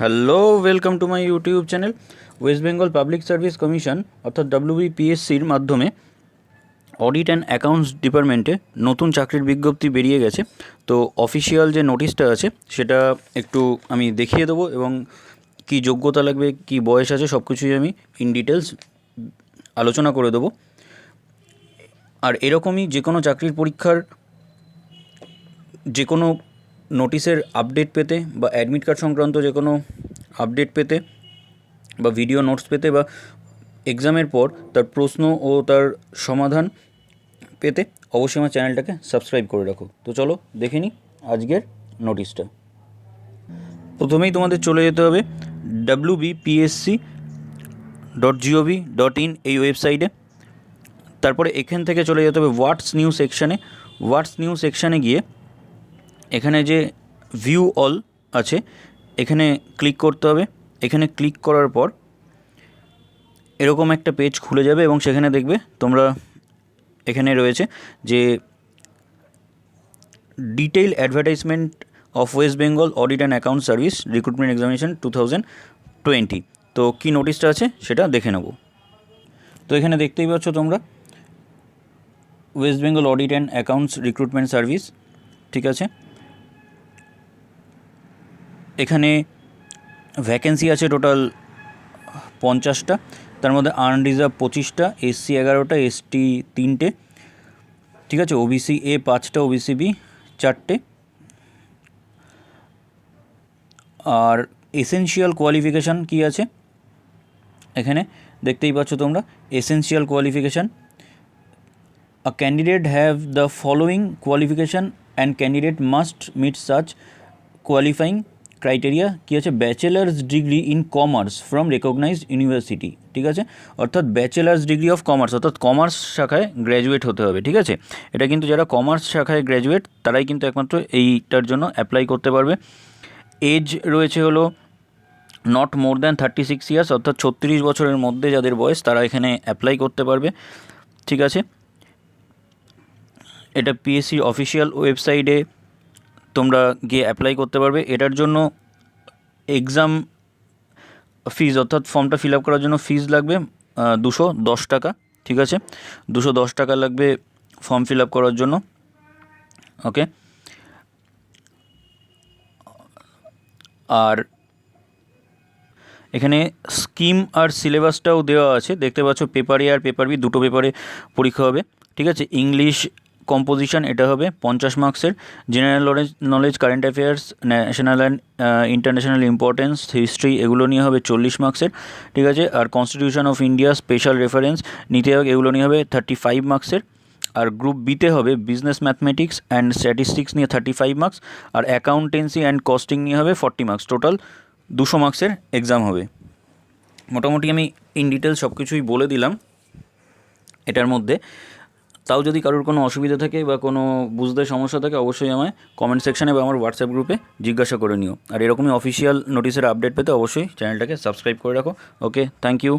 Hello welcome to my YouTube channel West Bengal public service commission অর্থাৎ ডাব্লিউবিপিএসসির মাধ্যমে audit and accounts ডিপার্টমেন্টে নতুন চাকরির বিজ্ঞপ্তি বেরিয়ে গেছে। তো অফিসিয়াল যে নোটিশটা আছে, সেটা একটু আমি দেখিয়ে দেবো এবং কী যোগ্যতা লাগবে, কী বয়স আছে সব কিছুই আমি ইন ডিটেলস আলোচনা করে দেবো। আর এরকমই যে কোনো চাকরির পরীক্ষার যে কোনো নোটিশের আপডেট পেতে বা অ্যাডমিট কার্ড সংক্রান্ত যে কোনো আপডেট পেতে বা ভিডিও নোটস পেতে বা এক্সামের পর তার প্রশ্ন ও তার সমাধান পেতে অবশ্যই আমার চ্যানেলটাকে সাবস্ক্রাইব করে রাখো। তো চলো দেখে নিই আজকের নোটিশটা। প্রথমেই তোমাদের চলে যেতে হবে W BPSC dot GOV dot in এই ওয়েবসাইটে। তারপরে এখান থেকে চলে যেতে হবে হোয়াটস নিউ সেকশানে হোয়াটস নিউ সেকশানে গিয়ে এখানে যে ভিউ অল আছে, এখানে ক্লিক করতে হবে। এখানে ক্লিক করার পর এরকম একটা পেজ খুলে যাবে এবং সেখানে দেখবে তোমরা এখানে রয়েছে যে detail advertisement of West Bengal audit and account service recruitment examination two thousand twenty তো কী নোটিশটা আছে সেটা দেখে নেব। তো এখানে দেখতেই পাচ্ছ তোমরা West Bengal audit and accounts recruitment service ঠিক আছে? এখানে ভ্যাকেন্সি আছে টোটাল পঞ্চাশটা, তার মধ্যে আর্ন রিজার্ভ পঁচিশটা এসসি এগারোটা এসটি তিনটে, ঠিক আছে? ওবিসি এ পাঁচটা ওবিসি বি চারটে। আর এসেনশিয়াল কোয়ালিফিকেশান কী আছে? এখানে দেখতেই পাচ্ছ তোমরা essential qualification a candidate have the following qualification and candidate must meet such qualifying criteria কী আছে? Bachelor's degree in commerce from recognised university ঠিক আছে? অর্থাৎ ব্যাচেলার্স ডিগ্রি অফ কমার্স অর্থাৎ কমার্স শাখায় গ্র্যাজুয়েট হতে হবে, ঠিক আছে? এটা কিন্তু যারা কমার্স শাখায় গ্র্যাজুয়েট তারাই কিন্তু একমাত্র এইটার জন্য অ্যাপ্লাই করতে পারবে। এজ রয়েছে হলো not more than thirty six years অর্থাৎ ছত্রিশ বছরের মধ্যে যাদের বয়স, তারা এখানে অ্যাপ্লাই করতে পারবে, ঠিক আছে? এটা পিএসসির অফিসিয়াল ওয়েবসাইটে তোমরা গিয়ে অ্যাপ্লাই করতে পারবে। এটার জন্য এক্সাম ফিজ অর্থাৎ ফর্মটা ফিল আপ করার জন্য ফিজ লাগবে দুশো দশ টাকা, ঠিক আছে? দুশো দশ টাকা লাগবে ফর্ম ফিল আপ করার জন্য ওকে আর এখানে স্কিম আর সিলেবাসটাও দেওয়া আছে। দেখতে পাচ্ছ পেপার এ আর পেপার বি দুটো পেপারে পরীক্ষা হবে, ঠিক আছে? ইংলিশ কম্পোজিশন এটা হবে পঞ্চাশ মার্কসের general knowledge knowledge current affairs national and international importance history এগুলো নিয়ে হবে চল্লিশ মার্কসের ঠিক আছে? আর constitution of India special reference NITI Aayog এগুলো নিয়ে হবে থার্টি ফাইভ মার্কসের আর গ্রুপ বিতে হবে বিজনেস ম্যাথমেটিক্স অ্যান্ড স্ট্যাটিস্টিক্স নিয়ে থার্টি ফাইভ মার্কস আর অ্যাকাউন্টেন্সি অ্যান্ড কস্টিং নিয়ে হবে ফর্টি মার্কস টোটাল দুশো মার্কসের এক্সাম হবে। মোটামুটি আমি ইন ডিটেলস সব কিছুই বলে দিলাম। এটার মধ্যে তাও যদি কারোর কোনো অসুবিধা থাকে বা কোনো বুঝতে সমস্যা থাকে, অবশ্যই আমায় কমেন্ট সেকশানে বা আমার হোয়াটসঅ্যাপ গ্রুপে জিজ্ঞাসা করে নিও। আর এরকমই অফিসিয়াল নোটিশের আপডেট পেতে অবশ্যই চ্যানেলটাকে সাবস্ক্রাইব করে রাখো। Okay thank you